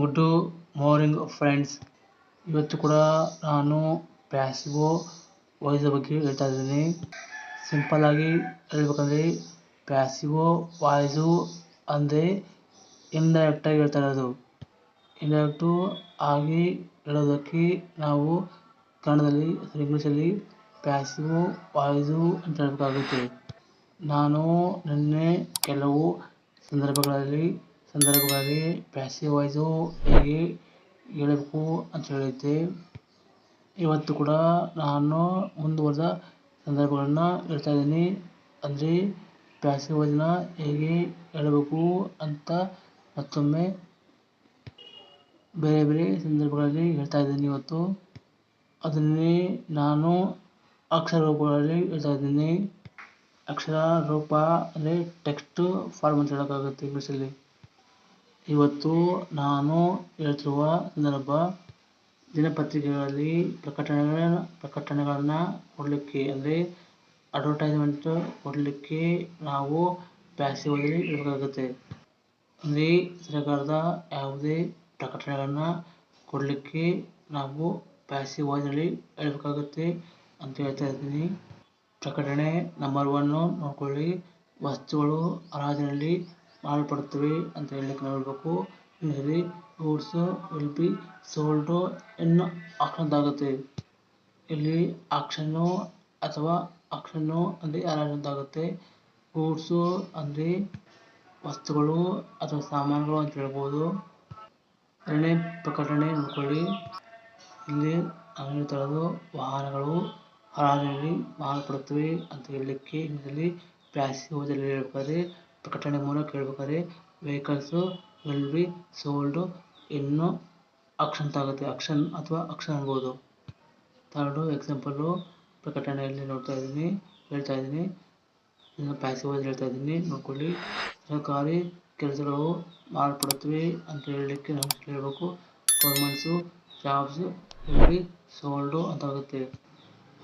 Good morning friends ಇವತ್ತು ಕೂಡ ನಾನು ಪ್ಯಾಸಿವೋ ವಾಯ್ಸ್ ಬಗ್ಗೆ ಹೇಳ್ತಾ ಇದ್ದೀನಿ. ಸಿಂಪಲ್ ಆಗಿ ಹೇಳ್ಬೇಕಂದ್ರೆ ಪ್ಯಾಸಿವೋ ವಾಯ್ಸು ಅಂದರೆ ಇಂಡೈರೆಕ್ಟಾಗಿ ಹೇಳ್ತಾ ಇರೋದು. ಇಂಡೈರೆಕ್ಟು ಆಗಿ ಹೇಳೋದಕ್ಕೆ ನಾವು ಕನ್ನಡದಲ್ಲಿ ಇಂಗ್ಲೀಷಲ್ಲಿ ಪ್ಯಾಸಿವೋ ವಾಯ್ಸು ಅಂತ ಹೇಳಬೇಕಾಗುತ್ತೆ. ನಾನು ನಿನ್ನೆ ಕೆಲವು ಸಂದರ್ಭಗಳಲ್ಲಿ ಸಂದರ್ಭಗಳಲ್ಲಿ ಪ್ಯಾಸಿವ್ ವಾಯ್ಸು ಹೇಗೆ ಹೇಳಬೇಕು ಅಂತ ಹೇಳಿದ್ದೆ. ಇವತ್ತು ಕೂಡ ನಾನು ಮುಂದುವರೆದ ಸಂದರ್ಭಗಳನ್ನು ಹೇಳ್ತಾ ಇದ್ದೀನಿ. ಅಂದರೆ ಪ್ಯಾಸಿವ್ ವಾಯ್ಸನ್ನ ಹೇಗೆ ಹೇಳಬೇಕು ಅಂತ ಮತ್ತೊಮ್ಮೆ ಬೇರೆ ಬೇರೆ ಸಂದರ್ಭಗಳಲ್ಲಿ ಹೇಳ್ತಾ ಇದ್ದೀನಿ ಇವತ್ತು. ಅದನ್ನೇ ನಾನು ಅಕ್ಷರ ರೂಪಗಳಲ್ಲಿ ಹೇಳ್ತಾ ಇದ್ದೀನಿ. ಅಕ್ಷರ ರೂಪ ಅಂದರೆ ಟೆಕ್ಸ್ಟ್ ಫಾರ್ಮ್ ಅಂತ ಹೇಳೋಕ್ಕಾಗುತ್ತೆ ಇಂಗ್ಲೀಷಲ್ಲಿ ಇವತ್ತು ನಾನು ಹೇಳ್ತಿರುವ ಸಂದರ್ಭ ದಿನಪತ್ರಿಕೆಗಳಲ್ಲಿ ಪ್ರಕಟಣೆ ಪ್ರಕಟಣೆಗಳನ್ನು ಕೊಡಲಿಕ್ಕೆ ಅಂದರೆ ಅಡ್ವರ್ಟೈಸ್ಮೆಂಟ್ ಕೊಡಲಿಕ್ಕೆ ನಾವು ಪ್ಯಾಸಿವ್ ಇರಬೇಕಾಗುತ್ತೆ ಅಂದರೆ ಸರ್ಕಾರದ ಯಾವುದೇ ಪ್ರಕಟಣೆಗಳನ್ನು ಕೊಡಲಿಕ್ಕೆ ನಾವು ಪ್ಯಾಸಿವ್ ಹೇಳಬೇಕಾಗುತ್ತೆ ಅಂತ ಹೇಳ್ತಾ ಇದ್ದೀನಿ. ಪ್ರಕಟಣೆ ನಂಬರ್ ಒನ್ನು ನೋಡಿಕೊಳ್ಳಿ. ವಸ್ತುಗಳು, ಹರಾಜಿನಲ್ಲಿ ಮಾರಲ್ಪಡುತ್ತವೆ ಅಂತ ಹೇಳಲಿಕ್ಕೆ ನಾವು ಹೇಳಬೇಕು ಇಂಗ್ಲೀಷಲ್ಲಿ goods will be sold in auction ಅಂತ ಆಗುತ್ತೆ. ಇಲ್ಲಿ ಆಕ್ಷನ್ನು ಅಥವಾ ಆಕ್ಷನ್ನು ಅಂದರೆ ಯಾರಾಗುತ್ತೆ ಗೂಡ್ಸು ಅಂದರೆ ವಸ್ತುಗಳು ಅಥವಾ ಸಾಮಾನುಗಳು ಅಂತ ಹೇಳ್ಬೋದು. ಎರಡನೇ ಪ್ರಕಟಣೆ ನೋಡ್ಕೊಳ್ಳಿ. ಇಲ್ಲಿ ಅಂಗಡಿ ಹೇಳ್ತಾ ವಾಹನಗಳು. ಹರಾಜಿನಲ್ಲಿ ಮಾರಲ್ಪಡುತ್ತವೆ ಅಂತ ಹೇಳಲಿಕ್ಕೆ ಇದರಲ್ಲಿ ಪ್ಯಾಸಿವ್ ಓದಲ್ಲಿ ಹೇಳ್ಬೇಕಾದ್ರೆ ಪ್ರಕಟಣೆ ಮೂಲಕ ಹೇಳ್ಬೇಕಾದ್ರೆ ವೆಹಿಕಲ್ಸು ವಿಲ್ ಬಿ ಸೋಲ್ಡು ಇನ್ನು ಆಕ್ಷನ್ ಅಂತ ಆಗುತ್ತೆ ಆಕ್ಷನ್ ಅಥವಾ ಆಕ್ಷನ್ ಅನ್ಬೋದು ಥರ್ಡು ಎಕ್ಸಾಂಪಲ್ಲು ಪ್ರಕಟಣೆಯಲ್ಲಿ ನೋಡ್ತಾ ಇದ್ದೀನಿ, ಹೇಳ್ತಾ ಇದ್ದೀನಿ. ಇನ್ನು ಪ್ಯಾಸಿವ್ ವಾಯ್ಸ್ ಹೇಳ್ತಾ ಇದ್ದೀನಿ, ನೋಡ್ಕೊಳ್ಳಿ. ಸರ್ಕಾರಿ ಕೆಲಸಗಳು ಮಾಡಲ್ಪಡುತ್ತವೆ ಅಂತ ಹೇಳಲಿಕ್ಕೆ ನಾವು ಹೇಳಬೇಕು. ಗೌರ್ಮೆಂಟ್ಸು ಜಾಬ್ಸು ಬಿ ಸೋಲ್ಡು ಅಂತ ಆಗುತ್ತೆ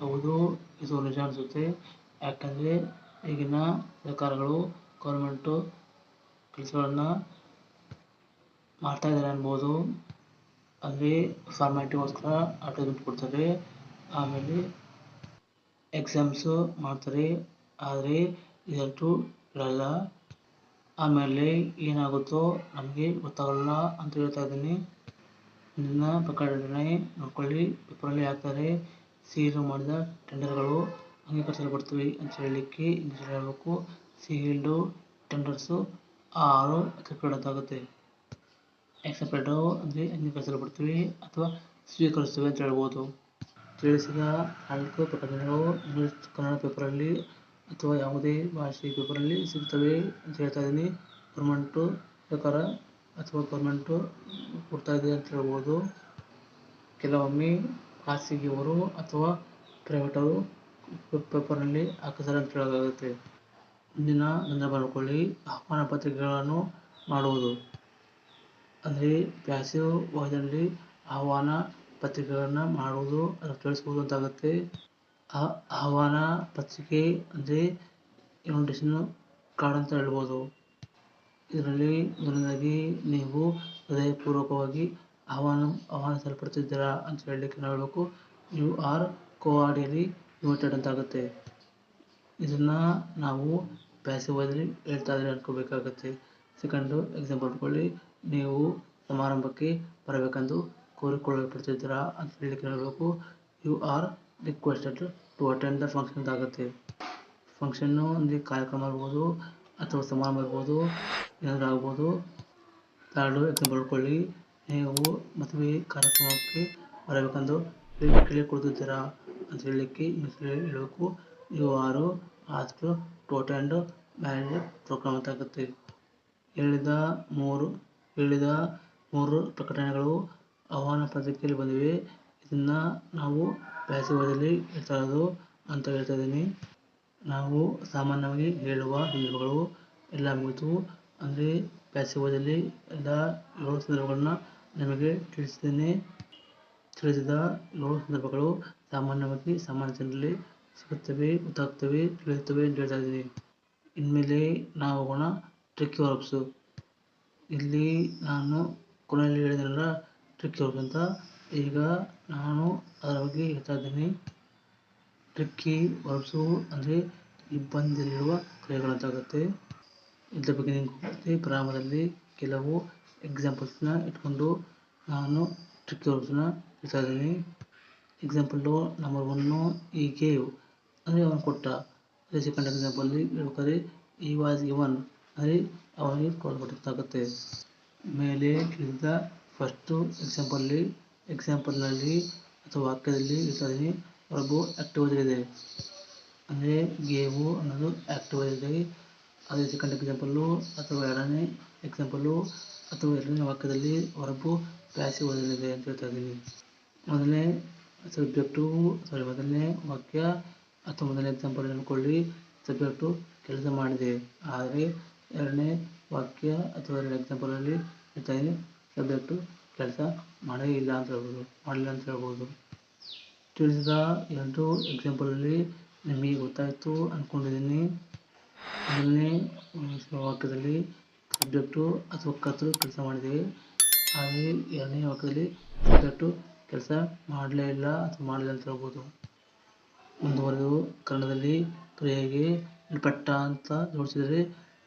ಹೌದು, ಇದು ನಿಜ ಅನಿಸುತ್ತೆ. ಯಾಕಂದರೆ ಈಗಿನ ಸರ್ಕಾರಗಳು ಗೌರ್ಮೆಂಟು ಕೆಲಸಗಳನ್ನ ಮಾಡ್ತಾ ಇದ್ದಾರೆ ಅನ್ಬೋದು. ಅಲ್ಲಿ ಫಾರ್ಮ್ಯಾಲಿಟಿಗೋಸ್ಕರ ಅಡ್ವರ್ಟೈಸ್ಮೆಂಟ್ ಕೊಡ್ತಾರೆ. ಆಮೇಲೆ ಎಕ್ಸಾಮ್ಸು ಮಾಡ್ತಾರೆ. ಆದರೆ ಇದಂತೂ ಇರಲ್ಲ. ಆಮೇಲೆ ಏನಾಗುತ್ತೋ ನಮಗೆ ಗೊತ್ತಾಗಲ್ಲ ಅಂತ ಹೇಳ್ತಾ ಇದ್ದೀನಿ. ನನ್ನ ಪ್ರಕಟಣೆ ನೋಡ್ಕೊಳ್ಳಿ. ಪೇಪರಲ್ಲಿ ಹಾಕ್ತಾರೆ. ಸೀಲು ಮಾಡಿದ ಟೆಂಡರ್ಗಳು ಅಂಗೀಕರಿಸಲ್ಪಡ್ತವೆ ಅಂತ ಹೇಳಲಿಕ್ಕೆ ಇಂಗ್ಲೀಷಲ್ಲಿ ಹೇಳಬೇಕು ಸೀಲ್ಡು ಟೆಂಡರ್ಸು ಆರು ಎಕ್ಸೆಪ್ಟೆಡ್ ಅಂತ ಆಗುತ್ತೆ. ಎಕ್ಸೆಪ್ಟೆಡು ಅಂದರೆ ಅಂಗೀಕರಿಸಲ್ಪಡ್ತೀವಿ ಅಥವಾ ಸ್ವೀಕರಿಸ್ತೀವಿ ಅಂತ ಹೇಳ್ಬೋದು. ತಿಳಿಸಿದ ನಾಲ್ಕು ಪ್ರಕಟಣೆಗಳು ಇಂಗ್ಲೀಷ್ ಕನ್ನಡ ಪೇಪರಲ್ಲಿ ಅಥವಾ ಯಾವುದೇ ಭಾಷೆ ಪೇಪರಲ್ಲಿ ಸಿಗ್ತವೆ ಅಂತ ಹೇಳ್ತಾ ಇದ್ದೀನಿ. ಗೌರ್ಮೆಂಟು ಪ್ರಕಾರ ಅಥವಾ ಗೌರ್ಮೆಂಟು ಕೊಡ್ತಾ ಇದೆ ಅಂತ ಹೇಳ್ಬೋದು. ಕೆಲವೊಮ್ಮೆ ಖಾಸಗಿಯವರು ಅಥವಾ ಪ್ರೈವೇಟವರು ಪೇಪರ್ನಲ್ಲಿ ಹಾಕಿದ್ದಾರೆ ಅಂತ ಹೇಳೋಕ್ಕಾಗುತ್ತೆ ಮುಂದಿನ ಸಂದರ್ಭ ನೋಡ್ಕೊಳ್ಳಿ ಆಹ್ವಾನ ಪತ್ರಿಕೆಗಳನ್ನು ಮಾಡುವುದು. ಅಂದರೆ ಪ್ಯಾಸಿವ್ ವಾಯ್ಸಲ್ಲಿ ಆಹ್ವಾನ ಪತ್ರಿಕೆಗಳನ್ನು ಮಾಡುವುದು ಅದು ತಿಳಿಸುವುದು ಆ ಆಹ್ವಾನ ಪತ್ರಿಕೆ ಅಂದರೆ ಇನ್ವಿಟೇಷನ್ ಕಾರ್ಡ್ ಅಂತ ಹೇಳ್ಬೋದು. ಇದರಲ್ಲಿ ಮೊದಲನೇದಾಗಿ ನೀವು ಹೃದಯಪೂರ್ವಕವಾಗಿ ಆಹ್ವಾನ ಆಹ್ವಾನಿಸಲ್ಪಡ್ತಿದ್ದೀರಾ ಅಂತ ಹೇಳಲಿಕ್ಕೆ ನಾವು ಹೇಳಬೇಕು. ಯು ಆರ್ ಕೋಆರ್ಡಿಯಲಿ ಇನ್ವೈಟೆಡ್ ಅಂತ ಆಗುತ್ತೆ ಇದನ್ನು ನಾವು ಪ್ಯಾಸಿವ್ ವಾಯ್ಸಲ್ಲಿ ಹೇಳ್ತಾ ಇದ್ರೆ ಅನ್ಕೋಬೇಕಾಗತ್ತೆ. ಸೆಕೆಂಡು ಎಕ್ಸಾಂಪಲ್ ಇಟ್ಕೊಳ್ಳಿ ನೀವು ಸಮಾರಂಭಕ್ಕೆ ಬರಬೇಕೆಂದು ಕೋರಿಕೊಳ್ಳಲ್ಪಡ್ತಿದ್ದೀರಾ ಅಂತ ಹೇಳಿ ಹೇಳಬೇಕು you are requested to attend the function ಅಂತ ಆಗುತ್ತೆ ಫಂಕ್ಷನ್ನು ಅಂದರೆ ಕಾರ್ಯಕ್ರಮ ಇರ್ಬೋದು ಅಥವಾ ಸಮಾರಂಭ ಇರ್ಬೋದು, ಏನಾದರೂ ಆಗ್ಬೋದು. ಥರ್ಡು ಎಕ್ಸಾಂಪಲ್ ಇಟ್ಕೊಳ್ಳಿ ನೀವು ಮದುವೆ ಕಾರ್ಯಕ್ರಮಕ್ಕೆ ಬರಬೇಕೆಂದು ಕೇಳಿಕೊಳ್ತಿದ್ದೀರಾ ಅಂತ ಹೇಳಲಿಕ್ಕೆ ಹೇಳಬೇಕು. ಯು ಆರು ಮ್ಯಾರೇಜ್ ಪ್ರೋಗ್ರಾಮ್ ಅಂತ ಆಗುತ್ತೆ ಹೇಳಿದ ಮೂರು ಹೇಳಿದ ಮೂರು ಪ್ರಕಟಣೆಗಳು ಆಹ್ವಾನ ಪತ್ರಿಕೆಯಲ್ಲಿ ಬಂದಿವೆ. ಇದನ್ನು ನಾವು ಹೇಳ್ತಾ ಇರೋದು ಅಂತ ಹೇಳ್ತಾ ಇದ್ದೀನಿ. ನಾವು ಸಾಮಾನ್ಯವಾಗಿ ಹೇಳುವ ಸಂದರ್ಭಗಳು ಎಲ್ಲ ಮುಗಿತು. ಅಂದರೆ ವಾಯ್ಸಲ್ಲಿ ಎಲ್ಲ ಏಳು ಸಂದರ್ಭಗಳನ್ನ ನಿಮಗೆ ತಿಳಿಸಿದ್ದೇನೆ. ತಿಳಿಸಿದ ಏಳು ಸಂದರ್ಭಗಳು ಸಾಮಾನ್ಯವಾಗಿ ಸಾಮಾನ್ಯ ಜನರಲ್ಲಿ ಸಿಗುತ್ತವೆ ಗೊತ್ತಾಗ್ತವೆ ತಿಳಿಯುತ್ತವೆ ಅಂತ ಹೇಳ್ತಾ ಇದ್ದೀನಿ ಇನ್ಮೇಲೆ ನಾವು ಹೋಗೋಣ ಟ್ರಿಕ್ಕಿ ವರ್ಬ್ಸು ಇಲ್ಲಿ ನಾನು ಕೊನೆಯಲ್ಲಿ ಹೇಳಿದ್ನಲ್ಲ ಟ್ರಿಕ್ಕಿ ವರ್ಬ್ಸ್ ಅಂತ. ಈಗ ನಾನು ಅದರ ಬಗ್ಗೆ ಹೇಳ್ತಾ ಇದ್ದೀನಿ ಟ್ರಿಕ್ಕಿ ವರ್ಬ್ಸು ಅಂದರೆ ಇಬ್ಬಂದಿಯಲ್ಲಿರುವ ಕ್ರಿಯೆಗಳಂತಾಗುತ್ತೆ. ಇದ್ರ ಬಗ್ಗೆ ನಿಮ್ಗೆ ಪ್ರಾರಂಭದಲ್ಲಿ ಕೆಲವು ಎಕ್ಸಾಂಪಲ್ಸ್ನ ಇಟ್ಕೊಂಡು ನಾನು ಟ್ರಿಕ್ಕಿ ವರ್ಬ್ಸ್ನ ಹೇಳ್ತಾ ಇದ್ದೀನಿ ಎಕ್ಸಾಂಪಲ್ಲು ನಂಬರ್ ಒನ್ನು ಈ ಗೇವ್ ಅಂದರೆ ಅವನು ಕೊಟ್ಟ ಅದೇ ಸೆಕೆಂಡ್ ಎಕ್ಸಾಂಪಲ್ಲಿ ಹೇಳ್ಬೇಕಾದ್ರೆ ಈ ವಾಸ್ ಇವನ್ ಅಂದರೆ ಅವನಿಗೆ ಕೊಡಲ್ಪಟ್ಟಿದ್ದಾಗುತ್ತೆ ಮೇಲೆ ಹೇಳಿದ ಫಸ್ಟು ಎಕ್ಸಾಂಪಲ್ಲಿ ಎಕ್ಸಾಂಪಲ್ನಲ್ಲಿ ಅಥವಾ ವಾಕ್ಯದಲ್ಲಿ ಇರ್ತದೆ ಆ್ಯಕ್ಟಿವ್ ಇದೆ ಅಂದರೆ ಗೇವು ಅನ್ನೋದು ಆ್ಯಕ್ಟಿವ್ ಇದೆ ಅದೇ ಸೆಕೆಂಡ್ ಎಕ್ಸಾಂಪಲ್ಲು ಅಥವಾ ಎರಡನೇ ಎಕ್ಸಾಂಪಲ್ಲು ಅಥವಾ ಎರಡನೇ ವಾಕ್ಯದಲ್ಲಿ ಹೊರಬು ಪ್ಯಾಸಿವ್ ಇದೆ ಅಂತ ಹೇಳ್ತಾ ಇದ್ದೀನಿ. ಮೊದಲನೇ ಸಬ್ಜೆಕ್ಟು ಸಾರಿ ಮೊದಲನೇ ವಾಕ್ಯ ಮೊದಲನೇ ಎಕ್ಸಾಂಪಲ್ ಅಂದ್ಕೊಳ್ಳಿ ಸಬ್ಜೆಕ್ಟು ಕೆಲಸ ಮಾಡಿದೆ. ಆದರೆ ಎರಡನೇ ವಾಕ್ಯ ಅಥವಾ ಎರಡನೇ ಎಕ್ಸಾಂಪಲಲ್ಲಿ ಇದ್ದೀನಿ ಸಬ್ಜೆಕ್ಟು ಕೆಲಸ ಮಾಡೇ ಇಲ್ಲ ಅಂತ ಹೇಳ್ಬೋದು, ಮಾಡಲಿಲ್ಲ ಅಂತ ಹೇಳ್ಬೋದು. ತಿಳಿಸಿದ ಎರಡು ಎಕ್ಸಾಂಪಲಲ್ಲಿ ನಿಮಗೆ ಗೊತ್ತಾಯಿತು ಅಂದ್ಕೊಂಡಿದ್ದೀನಿ ಮೊದಲನೇ ವಾಕ್ಯದಲ್ಲಿ ಸಬ್ಜೆಕ್ಟು ಅಥವಾ ಕರ್ತರು ಕೆಲಸ ಮಾಡಿದೆ. ಆದರೆ ಎರಡನೇ ವಾಕ್ಯದಲ್ಲಿ ಸಬ್ಜೆಕ್ಟು ಕೆಲಸ ಮಾಡಲೇ ಇಲ್ಲ ಅಥವಾ ಮಾಡಲಿಲ್ಲ ಅಂತ ಹೇಳ್ಬೋದು. ಮುಂದುವರೆದು ಕನ್ನಡದಲ್ಲಿ ಕ್ರಿಯೆಗೆ ಪಟ್ಟ ಅಂತ ಜೋಡಿಸಿದರೆ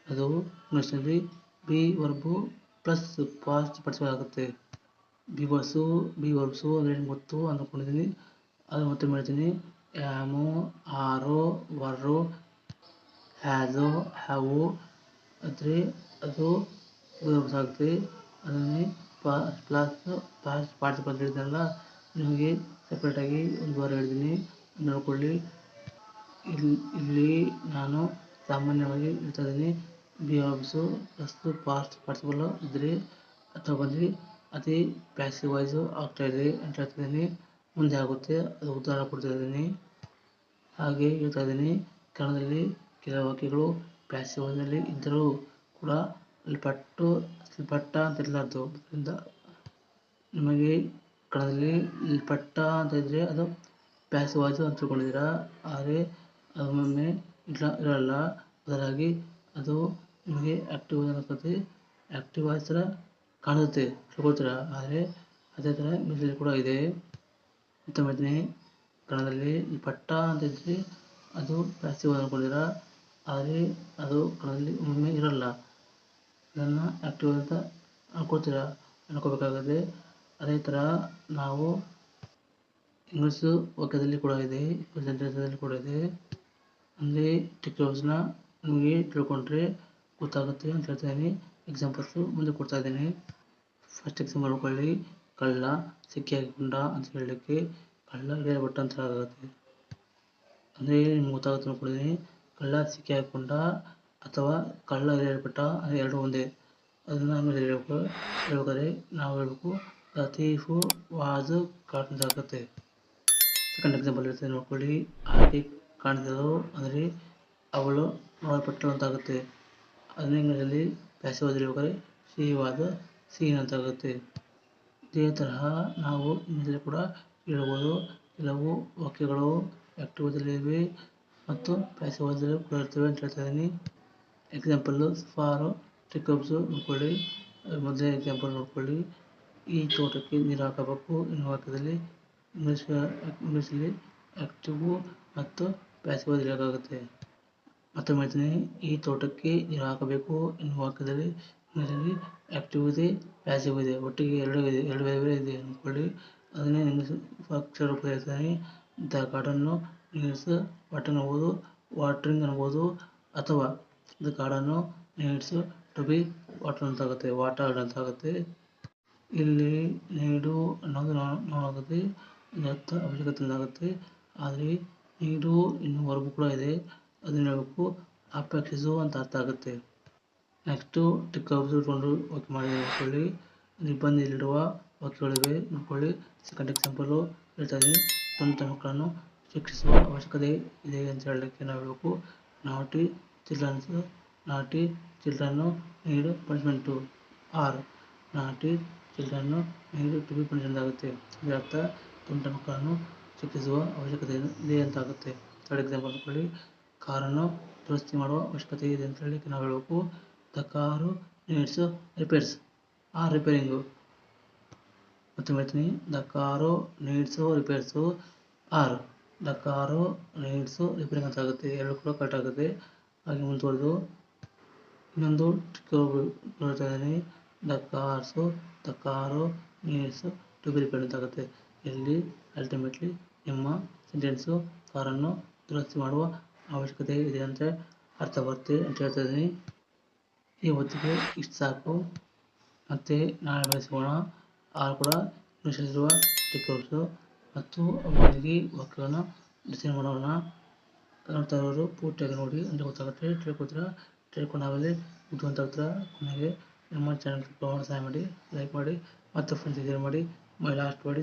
ಅದು ಇಂಗ್ಲೀಷ್ನಲ್ಲಿ be verb plus past participle ಆಗುತ್ತೆ ಬಿ ವರ್ಸು ಬಿ ವರ್ಬ್ಸು ಅಂದರೆ ಏನು ಗೊತ್ತು ಅಂದ್ಕೊಂಡಿದ್ದೀನಿ. ಅದು ಮತ್ತೆ ಮಾಡ್ತೀನಿ ಆ್ಯಮು ಆರು, ವರ್ರು, ಹ್ಯಾಸು, ಹ್ಯಾವು. ಅಂದರೆ ಅದು ಆಗುತ್ತೆ. ಅದನ್ನೇ ಪ್ಲಸ್ ಪಾಸ್ಟ್ ಪಾರ್ಟಿಸಿಪಲ್ ಹೇಳಿದ್ನಲ್ಲ ನಿಮಗೆ ಸಪ್ರೇಟಾಗಿ ಒಂದು ವಾರ ಹೇಳಿದ್ದೀನಿ ನೋಡ್ಕೊಳ್ಳಿ. ಇಲ್ಲಿ ಇಲ್ಲಿ ನಾನು ಸಾಮಾನ್ಯವಾಗಿ ಹೇಳ್ತಾ ಇದ್ದೀನಿ be office first past participle ಇದ್ದರೆ ಅಥವಾ ಬಂದ್ವಿ ಅದೇ ಪ್ಯಾಸಿವ್ ವಾಯ್ಸು ಆಗ್ತಾ ಇದೆ ಅಂತ ಹೇಳ್ತಿದ್ದೀನಿ. ಮುಂದೆ ಆಗುತ್ತೆ, ಅದು ಉದಾಹರಣೆ ಕೊಡ್ತಾ ಇದ್ದೀನಿ ಹಾಗೆ ಹೇಳ್ತಾ ಇದ್ದೀನಿ ಕನ್ನಡದಲ್ಲಿ ಕೆಲವು ವಾಕ್ಯಗಳು ಪ್ಯಾಸಿವ್ ವಾಯ್ಸ್ನಲ್ಲಿ ಇದ್ದರೂ ಕೂಡ ಅಲ್ಲಿ ಪಟ್ಟು ಪಟ್ಟ ಅಂತ ಇರಲಾರ್ದು. ಅದರಿಂದ ನಿಮಗೆ ಕನ್ನಡದಲ್ಲಿ ಇಲ್ಲಿ ಪಟ್ಟ ಅಂತ ಇದ್ದರೆ ಅದು ವಾಯ್ಸು ಅಂತ ತಿಳ್ಕೊಂಡಿದ್ದೀರಾ ಆದರೆ ಅದು ಒಮ್ಮೊಮ್ಮೆ ಇಲ್ಲ ಇರಲ್ಲ. ಅದರಾಗಿ ಅದು ನಿಮಗೆ ಆ್ಯಕ್ಟಿವ್ ಅನಿಸ್ತದೆ ಆ್ಯಕ್ಟಿವ್ ಆದ ಥರ ಕಾಣಿಸುತ್ತೆ ತಿಳ್ಕೊಳ್ತೀರಾ? ಆದರೆ ಅದೇ ಥರ ಕೂಡ ಇದೆ. ಕಣದಲ್ಲಿ ಕನ್ನಡದಲ್ಲಿ ಪಟ್ಟ ಅಂತ ಇದ್ದರೆ ಅದು ಪ್ಯಾಸಿವ್ ಅಂದ್ಕೊಂಡಿರ ಆದರೆ ಅದು ಕಣದಲ್ಲಿ ಒಮ್ಮೆ ಇರಲ್ಲ. ಅದನ್ನು ಆ್ಯಕ್ಟಿವ್ ಅಂತ ಅನ್ಕೋತೀರ ಅನ್ಕೋಬೇಕಾಗುತ್ತೆ. ಅದೇ ಥರ ನಾವು ಇಂಗ್ಲೀಷು ವಾಕ್ಯದಲ್ಲಿ ಕೂಡ ಇದೆ ಸೆಂಟೆನ್ಸಲ್ಲಿ ಕೂಡ ಇದೆ. ಅಂದರೆ ಟೆಕ್ನಾಲಜಿನ ನಿಮಗೆ ತಿಳ್ಕೊಂಡ್ರೆ ಗೊತ್ತಾಗುತ್ತೆ ಅಂತ ಹೇಳ್ತಾ ಇದ್ದೀನಿ. ಎಕ್ಸಾಂಪಲ್ಸು ಮುಂದೆ ಕೊಡ್ತಾ ಇದ್ದೀನಿ. ಫಸ್ಟ್ ಎಕ್ಸಾಂಪಲ್ ನೋಡ್ಕೊಳ್ಳಿ. ಕಳ್ಳ ಸಿಕ್ಕಿ ಹಾಕಿಕೊಂಡ ಅಂತ ಹೇಳಲಿಕ್ಕೆ ಕಳ್ಳ ಹಿಡಿಯಲ್ಪಟ್ಟ ಅಂತ ಆಗುತ್ತೆ ಅಂದರೆ ನಿಮ್ಗೆ ಗೊತ್ತಾಗುತ್ತೆ ಅಂದ್ಕೊಂಡಿದ್ದೀನಿ ಕಳ್ಳ ಸಿಕ್ಕಿ ಹಾಕಿಕೊಂಡ ಅಥವಾ ಕಳ್ಳ ಹಿಡಿಯಲ್ಪಟ್ಟ ಎರಡೂ ಎರಡು ಒಂದೇ. ಅದನ್ನು ಆಮೇಲೆ ಹೇಳ್ಬೇಕು. ಹೇಳ್ಬೇಕಾದ್ರೆ ನಾವು ಹೇಳಬೇಕು ಲತೀಫು ವಾಜು ಅಂತ ಆಗುತ್ತೆ ಸೆಕೆಂಡ್ ಎಕ್ಸಾಂಪಲ್ ಇರ್ತದೆ ನೋಡ್ಕೊಳ್ಳಿ. ಆಕೆ ಕಾಣಿಸಿದಳು ಅಂದರೆ ಅವಳು ನೋಡಲ್ಪಟ್ಟಳು ಅಂತಾಗುತ್ತೆ ಅದನ್ನ ಇಂಗ್ಲೀಷಲ್ಲಿ ಪ್ಯಾಸಿವ್ ಹೇಳ್ಬೇಕಾದ್ರೆ ಶಿ ಸೀನ್ ಅಂತ ಆಗುತ್ತೆ ಇದೇ ತರಹ ನಾವು ಇಂಗ್ಲೀಷಲ್ಲಿ ಕೂಡ ಹೇಳ್ಬೋದು. ಕೆಲವು ವಾಕ್ಯಗಳು ಆ್ಯಕ್ಟಿವ್ ಇವೆ ಮತ್ತು ಪ್ಯಾಸಿವ್ ಕೂಡ ಇರ್ತವೆ ಅಂತ ಹೇಳ್ತಾ ಇದ್ದೀನಿ. ಎಕ್ಸಾಂಪಲ್ಲು ಫಾರು ಟಿಕಪ್ಸು ನೋಡ್ಕೊಳ್ಳಿ. ಮೊದಲನೇ ಎಕ್ಸಾಂಪಲ್ ನೋಡ್ಕೊಳ್ಳಿ. ಈ ತೋಟಕ್ಕೆ ನೀರು ಹಾಕಬೇಕು. ಎನ್ನುವ ವಾಕ್ಯದಲ್ಲಿ ಇಂಗ್ಲೀಷಲ್ಲಿ ಆ್ಯಕ್ಟಿವು ಮತ್ತು ಪ್ಯಾಸಿವ್ ವಾಯ್ಸ್ ಮತ್ತು ಹೇಳ್ತೀನಿ, ಈ ತೋಟಕ್ಕೆ ನೀರು ಹಾಕಬೇಕು. ಎನ್ನುವ ವಾಕ್ಯದಲ್ಲಿ ಇಂಗ್ಲೀಷಲ್ಲಿ ಆ್ಯಕ್ಟಿವ್ ಇದೆ ಪ್ಯಾಸಿವ್ ಇದೆ. ಒಟ್ಟಿಗೆ ಎರಡು ಇದೆ, ಎರಡು ಬೇರೆ ಇದೆ ಅಂದ್ಕೊಳ್ಳಿ. ಅದನ್ನೇ ಇಂಗ್ಲೀಷ್ ಅಕ್ಷರ ಹೇಳ್ತೀನಿ. ದ ಗಾರ್ಡನ್ನು ನೀಡ್ಸ್ ವಾಟರ್ ಅನ್ಬೋದು ವಾಟ್ರಿಂಗ್ ಅನ್ಬೋದು ಅಥವಾ ದ ಕಾಡನ್ನು ನೀಡ್ಸ್ ಟು ಬಿ ವಾಟರ್ ಅಂತ ಆಗುತ್ತೆ ವಾಟರ್ಡ್ ಅಂತ ಆಗುತ್ತೆ. ಇಲ್ಲಿ ನೀಡು ಅನ್ನೋದು ನೋಡಾಗುತ್ತೆ ಅರ್ಥ ಅವಶ್ಯಕತೆ ಆಗುತ್ತೆ ಆದರೆ ನೀರು ಇನ್ನೂ ಹೊರಬು ಕೂಡ ಇದೆ. ಅದನ್ನ ಹೇಳಬೇಕು ಅಪೇಕ್ಷಿಸು ಅಂತ ಅರ್ಥ ಆಗುತ್ತೆ. ನೆಕ್ಸ್ಟು ಟಿಕ್ ಇಟ್ಕೊಂಡು ವಾಕ್ಯ ಮಾಡಿ ನೋಡ್ಕೊಳ್ಳಿ ನಿಬಂಧನೆಯಲ್ಲಿರುವ ವಾಕ್ಯಗಳಿವೆ ನೋಡ್ಕೊಳ್ಳಿ. ಸೆಕೆಂಡ್ ಎಕ್ಸಾಂಪಲು ಹೇಳ್ತಾ ಇದ್ದೀನಿ ತಂದ ಮಕ್ಕಳನ್ನು ಶಿಕ್ಷಿಸುವ ಅವಶ್ಯಕತೆ ಇದೆ ಅಂತ ಹೇಳಲಿಕ್ಕೆ ನಾವು ಹೇಳಬೇಕು. ನಾಟಿ ಚಿಲ್ಡ್ರನ್ಸ್ ನಾಟಿ ಚಿಲ್ಡ್ರನ್ನು ನೀಡು ಪನಿಷ್ಮೆಂಟು ಆರ್ ನಾಟಿ ಚಿಲ್ಡ್ರನ್ನು ನೀಡು ಟು ಬಿ ಪನಿಷ್ಮೆಂಟ್ ಆಗುತ್ತೆ ಇದರ ತುಂಟ ಮಕ್ಕಳನ್ನು ಶಿಕ್ಷಿಸುವ ಅವಶ್ಯಕತೆ ಇದೆ ಅಂತ ಆಗುತ್ತೆ ಥರ್ಡ್ ಎಕ್ಸಾಂಪಲ್ ಕೊಡಿ ಕಾರನ್ನು ದುರಸ್ತಿ ಮಾಡುವ ಅವಶ್ಯಕತೆ ಇದೆ ಅಂತ ಹೇಳಿ ನಾವು ಹೇಳಬೇಕು. ದ ಕಾರು ನೀಡ್ಸ್ ರಿಪೇರ್ಸ್ ಆ ರಿಪೇರಿಂಗು ಮತ್ತೆ ಹೇಳ್ತೀನಿ. The car needs repairs or the car needs repairing ಅಂತ ಆಗುತ್ತೆ ಎರಡು ಕೂಡ ಕರೆಕ್ಟ್ ಆಗುತ್ತೆ. ಹಾಗೆ ಮುಂದುವರೆದು. ಇನ್ನೊಂದು ಹೇಳ್ತಾ ಇದ್ದೀನಿ. The cars the car needs to be repair ಅಂತ ಆಗುತ್ತೆ ಇಲ್ಲಿ ಅಲ್ಟಿಮೇಟ್ಲಿ ನಿಮ್ಮ ಸೆಂಟೆನ್ಸು ಕಾರನ್ನು ದುರಸ್ತಿ ಮಾಡುವ ಅವಶ್ಯಕತೆ ಇದೆ ಅಂತ ಅರ್ಥ ಬರುತ್ತೆ ಅಂತ ಹೇಳ್ತಾ ಇದ್ದೀನಿ. ಹೊತ್ತಿಗೆ ಇಷ್ಟು ಸಾಕು. ಮತ್ತು ನಾಳೆ ಬೆಳೆಸೋಣ. ಆರು ಕೂಡ ಇಂಗ್ಲೀಷಲ್ಲಿರುವ ಟಿಕ್ಕರ್ಸು ಮತ್ತು ಅವುಗಳಿಗೆ ವಾಕ್ಯಗಳನ್ನು ಡಿಸೈನ್ ಮಾಡೋಣ. ನೋಡ್ತಾ ಇರೋರು ಪೂರ್ತಿಯಾಗಿ ನೋಡಿ. ಅಂತ ಗೊತ್ತಾಗುತ್ತೆ. ತಿಳ್ಕೊತೀರಾ? ತಿಳ್ಕೊಂಡಾಗಲೇ ಬುದ್ಧಿವಂತ ಕೊನೆಗೆ ನಮ್ಮ ಚಾನಲ್ ಸಹಾಯ ಮಾಡಿ ಲೈಕ್ ಮಾಡಿ. ಮತ್ತು ಫ್ರೆಂಡ್ಸ್ ಶೇರ್ ಮಾಡಿ. My last word